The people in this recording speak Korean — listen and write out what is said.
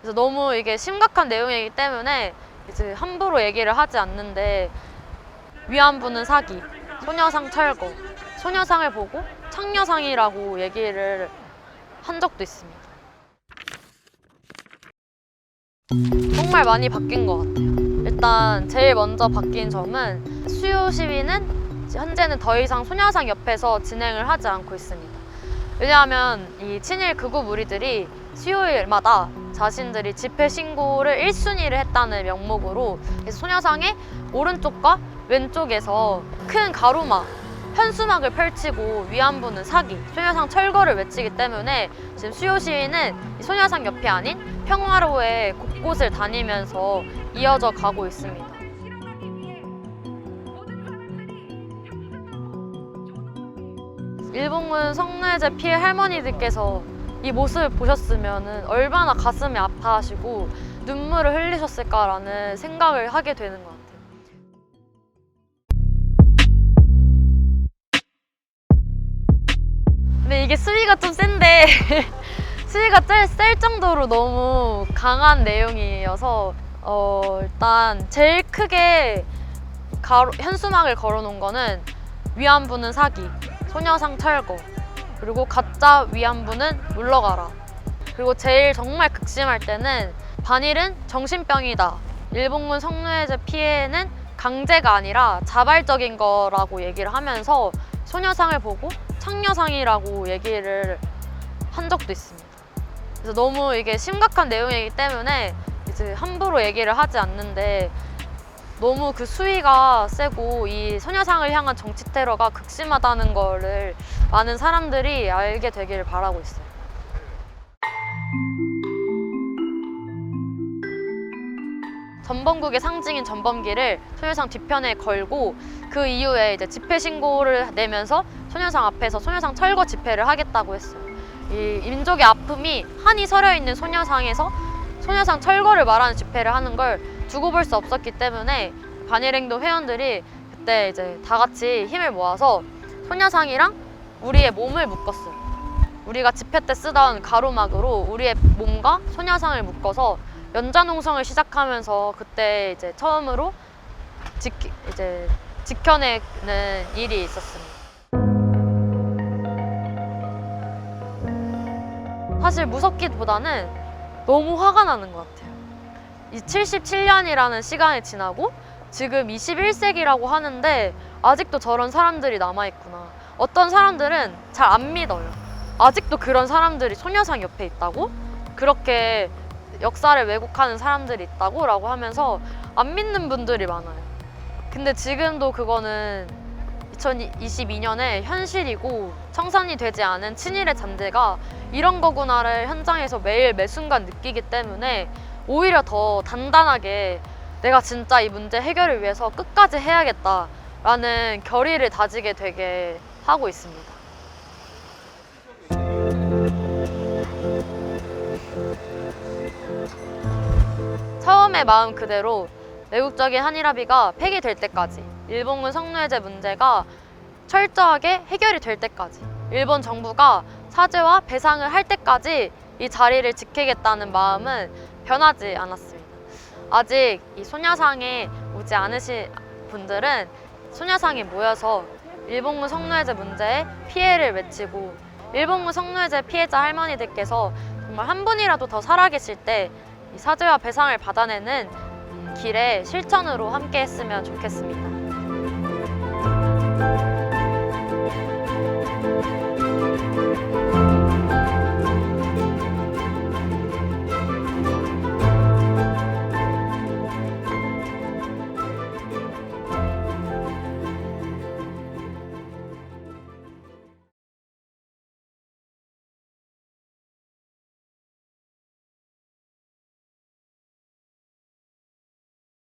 그래서 너무 이게 심각한 내용이기 때문에 이제 함부로 얘기를 하지 않는데 위안부는 사기, 소녀상 철거, 소녀상을 보고 창녀상이라고 얘기를 한 적도 있습니다. 정말 많이 바뀐 것 같아요. 일단 제일 먼저 바뀐 점은 수요 시위는 현재는 더 이상 소녀상 옆에서 진행을 하지 않고 있습니다. 왜냐하면 이 친일 극우 무리들이 수요일마다 자신들이 집회 신고를 1순위를 했다는 명목으로 소녀상의 오른쪽과 왼쪽에서 큰 가로막, 현수막을 펼치고 위안부는 사기, 소녀상 철거를 외치기 때문에 지금 수요 시위는 이 소녀상 옆이 아닌 평화로에 곳곳을 다니면서 이어져 가고 있습니다. 일본군 성노예제 피해 할머니들께서 이 모습을 보셨으면 얼마나 가슴이 아파하시고 눈물을 흘리셨을까라는 생각을 하게 되는 것 같아요. 근데 이게 수위가 좀 센데 수위가 짤- 셀 정도로 너무 강한 내용이어서 어, 일단 제일 크게 가로, 현수막을 걸어놓은 거는 위안부는 사기, 소녀상 철거, 그리고 가짜 위안부는 물러가라. 그리고 제일 정말 극심할 때는 반일은 정신병이다. 일본군 성노예제 피해는 강제가 아니라 자발적인 거라고 얘기를 하면서 소녀상을 보고 창녀상이라고 얘기를 한 적도 있습니다. 그래서 너무 이게 심각한 내용이기 때문에 이제 함부로 얘기를 하지 않는데 너무 그 수위가 세고 이 소녀상을 향한 정치 테러가 극심하다는 거를 많은 사람들이 알게 되기를 바라고 있어요. 전범국의 상징인 전범기를 소녀상 뒤편에 걸고 그 이후에 이제 집회 신고를 내면서 소녀상 앞에서 소녀상 철거 집회를 하겠다고 했어요. 이 민족의 아픔이 한이 서려 있는 소녀상에서 소녀상 철거를 말하는 집회를 하는 걸 두고 볼 수 없었기 때문에 반일행동 회원들이 그때 이제 다 같이 힘을 모아서 소녀상이랑 우리의 몸을 묶었어요. 우리가 집회 때 쓰던 가로막으로 우리의 몸과 소녀상을 묶어서 연자농성을 시작하면서 그때 이제 처음으로 지, 이제 지켜내는 일이 있었습니다. 사실 무섭기보다는 너무 화가 나는 것 같아요. 이 77년이라는 시간이 지나고 지금 21세기라고 하는데 아직도 저런 사람들이 남아있구나. 어떤 사람들은 잘 안 믿어요. 아직도 그런 사람들이 소녀상 옆에 있다고? 그렇게 역사를 왜곡하는 사람들이 있다고? 라고 하면서 안 믿는 분들이 많아요. 근데 지금도 그거는 2022년에 현실이고 청산이 되지 않은 친일의 잔재가 이런 거구나를 현장에서 매일 매 순간 느끼기 때문에 오히려 더 단단하게 내가 진짜 이 문제 해결을 위해서 끝까지 해야겠다라는 결의를 다지게 되게 하고 있습니다. 처음의 마음 그대로 내국적인 한일합의가 폐기될 때까지 일본군 성노예제 문제가 철저하게 해결이 될 때까지 일본 정부가 사죄와 배상을 할 때까지 이 자리를 지키겠다는 마음은 변하지 않았습니다. 아직 이 소녀상에 오지 않으신 분들은 소녀상에 모여서 일본군 성노예제 문제에 피해를 외치고 일본군 성노예제 피해자 할머니들께서 정말 한 분이라도 더 살아계실 때이 사죄와 배상을 받아내는 길에 실천으로 함께 했으면 좋겠습니다.